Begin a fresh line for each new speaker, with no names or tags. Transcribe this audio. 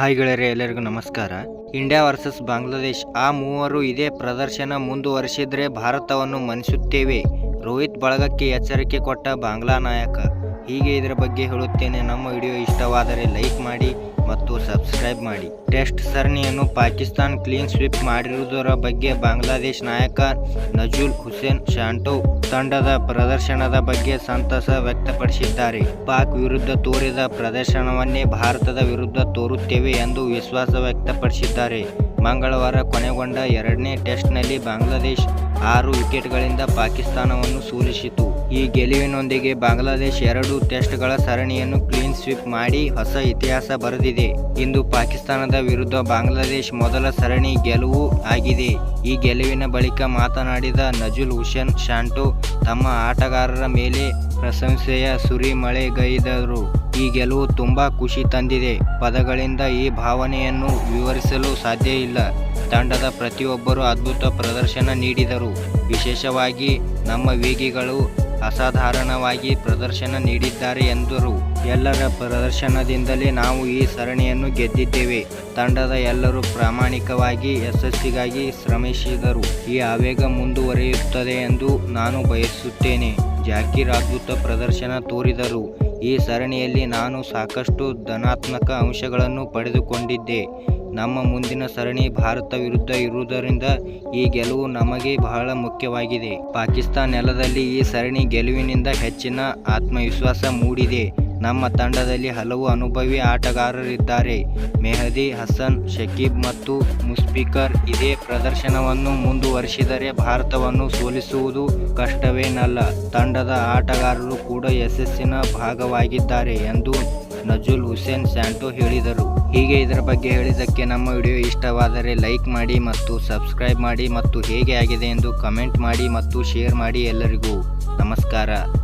Hi ಗೆಳೆಯರೆ, ಎಲ್ಲರಿಗೂ ನಮಸ್ಕಾರ. ಇಂಡಿಯಾ ವರ್ಸಸ್ ಬಾಂಗ್ಲಾದೇಶ್, ಆ ಮೂವರು ಇದೇ ಪ್ರದರ್ಶನ ಮುಂದುವರೆಸಿದರೆ ಭಾರತವನ್ನು ಮನಿಸುತ್ತೇವೆ ರೋಹಿತ್ ಬಳಗಕ್ಕೆ ಎಚ್ಚರಿಕೆ ಕೊಟ್ಟ ಬಾಂಗ್ಲಾ ನಾಯಕ. ಹೀಗೆ ಇದರ ಬಗ್ಗೆ ಹೇಳುತ್ತೇನೆ. ನಮ್ಮ ವಿಡಿಯೋ ಇಷ್ಟವಾದರೆ ಲೈಕ್ ಮಾಡಿ ಮತ್ತು ಸಬ್ಸ್ಕ್ರೈಬ್ ಮಾಡಿ. ಟೆಸ್ಟ್ ಸರಣಿಯನ್ನು ಪಾಕಿಸ್ತಾನ್ ಕ್ಲೀನ್ ಸ್ವೀಪ್ ಮಾಡಿರುವುದರ ಬಗ್ಗೆ ಬಾಂಗ್ಲಾದೇಶ್ ನಾಯಕ ನಜುಲ್ ಹುಸೇನ್ ಶಾಂಟೋ ತಂಡದ ಪ್ರದರ್ಶನದ ಬಗ್ಗೆ ಸಂತಸ ವ್ಯಕ್ತಪಡಿಸಿದ್ದಾರೆ. ಪಾಕ್ ವಿರುದ್ಧ ತೋರಿದ ಪ್ರದರ್ಶನವನ್ನೇ ಭಾರತದ ವಿರುದ್ಧ ತೋರುತ್ತೇವೆ ಎಂದು ವಿಶ್ವಾಸ ವ್ಯಕ್ತಪಡಿಸಿದ್ದಾರೆ. ಮಂಗಳವಾರ ಕೊನೆಗೊಂಡ ಎರಡನೇ ಟೆಸ್ಟ್ನಲ್ಲಿ ಬಾಂಗ್ಲಾದೇಶ್ ಆರು ವಿಕೆಟ್ಗಳಿಂದ ಪಾಕಿಸ್ತಾನವನ್ನು ಸೋಲಿಸಿತು. ಈ ಗೆಲುವಿನೊಂದಿಗೆ ಬಾಂಗ್ಲಾದೇಶ್ ಎರಡು ಟೆಸ್ಟ್ಗಳ ಸರಣಿಯನ್ನು ಕ್ಲೀನ್ ಸ್ವೀಪ್ ಮಾಡಿ ಹೊಸ ಇತಿಹಾಸ ಬರೆದಿದೆ. ಇಂದು ಪಾಕಿಸ್ತಾನದ ವಿರುದ್ಧ ಬಾಂಗ್ಲಾದೇಶ್ ಮೊದಲ ಸರಣಿ ಗೆಲುವು ಆಗಿದೆ. ಈ ಗೆಲುವಿನ ಬಳಿಕ ಮಾತನಾಡಿದ ನಜುಲ್ ಹುಸೇನ್ ಶಾಂಟೋ ತಮ್ಮ ಆಟಗಾರರ ಮೇಲೆ ಪ್ರಶಂಸೆಯ ಸುರಿಮಳೆಗೈದರು ಈ ಗೆಲುವು ತುಂಬ ಖುಷಿ ತಂದಿದೆ. ಪದಗಳಿಂದ ಈ ಭಾವನೆಯನ್ನು ವಿವರಿಸಲು ಸಾಧ್ಯ ಇಲ್ಲ. ತಂಡದ ಪ್ರತಿಯೊಬ್ಬರು ಅದ್ಭುತ ಪ್ರದರ್ಶನ ನೀಡಿದರು. ವಿಶೇಷವಾಗಿ ನಮ್ಮ ವೇಗಿಗಳು ಅಸಾಧಾರಣವಾಗಿ ಪ್ರದರ್ಶನ ನೀಡಿದ್ದಾರೆ ಎಂದರು. ಎಲ್ಲರ ಪ್ರದರ್ಶನದಿಂದಲೇ ನಾವು ಈ ಸರಣಿಯನ್ನು ಗೆದ್ದಿದ್ದೇವೆ. ತಂಡದ ಎಲ್ಲರೂ ಪ್ರಾಮಾಣಿಕವಾಗಿ, ಯಶಸ್ಸಿಗಾಗಿ ಶ್ರಮಿಸಿದರು. ಈ ಆವೇಗ ಮುಂದುವರಿಯುತ್ತದೆ ಎಂದು ನಾನು ಬಯಸುತ್ತೇನೆ. ಜಾಕೀರ್ ಅದ್ಭುತ ಪ್ರದರ್ಶನ ತೋರಿದರು. ಈ ಸರಣಿಯಲ್ಲಿ ನಾನು ಸಾಕಷ್ಟು ಧನಾತ್ಮಕ ಅಂಶಗಳನ್ನು ಪಡೆದುಕೊಂಡಿದ್ದೆ. ನಮ್ಮ ಮುಂದಿನ ಸರಣಿ ಭಾರತ ವಿರುದ್ಧ ಇರುವುದರಿಂದ ಈ ಗೆಲುವು ನಮಗೆ ಬಹಳ ಮುಖ್ಯವಾಗಿದೆ. ಪಾಕಿಸ್ತಾನ ನೆಲದಲ್ಲಿ ಈ ಸರಣಿ ಗೆಲುವಿನಿಂದ ಹೆಚ್ಚಿನ ಆತ್ಮವಿಶ್ವಾಸ ಮೂಡಿದೆ. ನಮ್ಮ ತಂಡದಲ್ಲಿ ಹಲವು ಅನುಭವಿ ಆಟಗಾರರಿದ್ದಾರೆ. ಮೆಹದಿ, ಹಸನ್, ಶಕೀಬ್ ಮತ್ತು ಮುಸ್ಪಿಕರ್ ಇದೇ ಪ್ರದರ್ಶನವನ್ನು ಮುಂದುವರಿಸಿದರೆ ಭಾರತವನ್ನು ಸೋಲಿಸುವುದು ಕಷ್ಟವೇನಲ್ಲ. ತಂಡದ ಆಟಗಾರರು ಕೂಡ ಯಶಸ್ಸಿನ ಭಾಗವಾಗಿದ್ದಾರೆ ಎಂದು ನಜುಲ್ ಹುಸೇನ್ ಸ್ಯಾಂಟೋ ಹೇಳಿದರು. ಹೀಗೆ ಇದರ ಬಗ್ಗೆ ಹೇಳಿದ್ದಕ್ಕೆ ನಮ್ಮ ವಿಡಿಯೋ ಇಷ್ಟವಾದರೆ ಲೈಕ್ ಮಾಡಿ ಮತ್ತು ಸಬ್ಸ್ಕ್ರೈಬ್ ಮಾಡಿ ಮತ್ತು ಹೇಗೆ ಆಗಿದೆ ಎಂದು ಕಮೆಂಟ್ ಮಾಡಿ ಮತ್ತು ಶೇರ್ ಮಾಡಿ ಎಲ್ಲರಿಗೂ ನಮಸ್ಕಾರ.